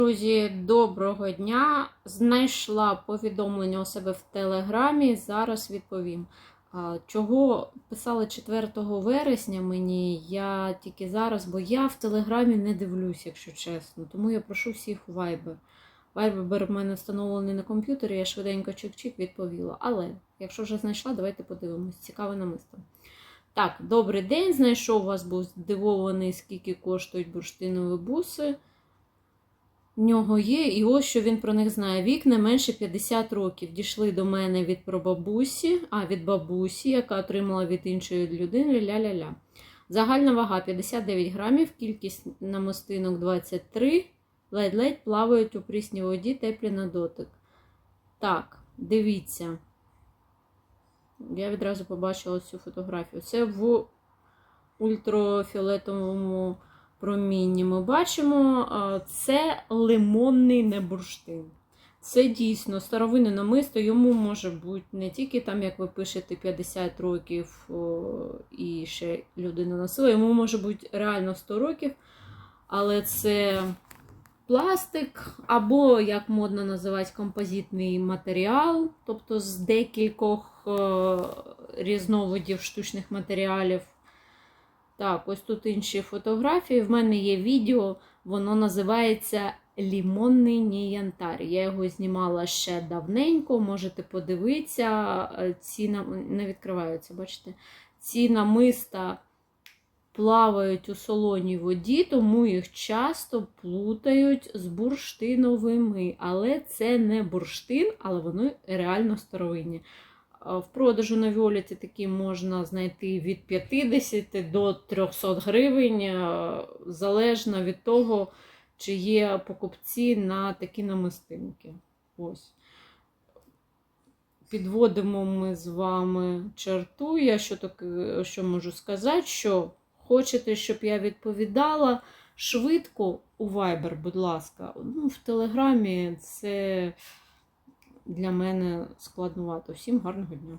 Друзі, доброго дня! Знайшла повідомлення у себе в Телеграмі. Зараз відповім. Чого писали 4 вересня мені, я тільки зараз, бо я в Телеграмі не дивлюсь, якщо чесно. Тому я прошу всіх у Viber. Viber в мене встановлений на комп'ютері, я швиденько чик-чик відповіла. Але, якщо вже знайшла, давайте подивимось. Цікаве намисто. Так, добрий день. Знайшов вас, був здивований, скільки коштують бурштинові буси в нього є, і ось що він про них знає. Вік не менше 50 років. Дійшли до мене від прабабусі, а від бабусі, яка отримала від іншої людини ля-ля-ля. Загальна вага 59 грамів, кількість намистинок 23, ледь-ледь плавають у прісній воді, теплі на дотик. Так, дивіться. Я відразу побачила цю фотографію. Це в ультрафіолетовому промінні ми бачимо, це лимонний небурштин. Це дійсно старовинне намисто, йому може бути не тільки там, як ви пишете, 50 років і ще людина носила, йому може бути реально 100 років, але це пластик, або, як модно називати, композитний матеріал, тобто з декількох е, різновидів штучних матеріалів. Так, ось тут інші фотографії. В мене є відео, воно називається Лімонний ніянтар. Я його знімала ще давненько, можете подивитися. Е, Ці не відкриваються, бачите? Ці намиста плавають у солоній воді, тому їх часто плутають з бурштиновими. Але це не бурштин, але вони реально старовинні. А В продажу на Віоліті такі можна знайти від 50 до 300 гривень, е, залежно від того, чи є покупці на такі намистинки. Ось. Підводимо ми з вами черту. Я що, таке, що можу сказати, що хочете, щоб я відповідала швидко у Viber, будь ласка. Ну, в Телеграмі це для мене складнувато. Всім гарного дня!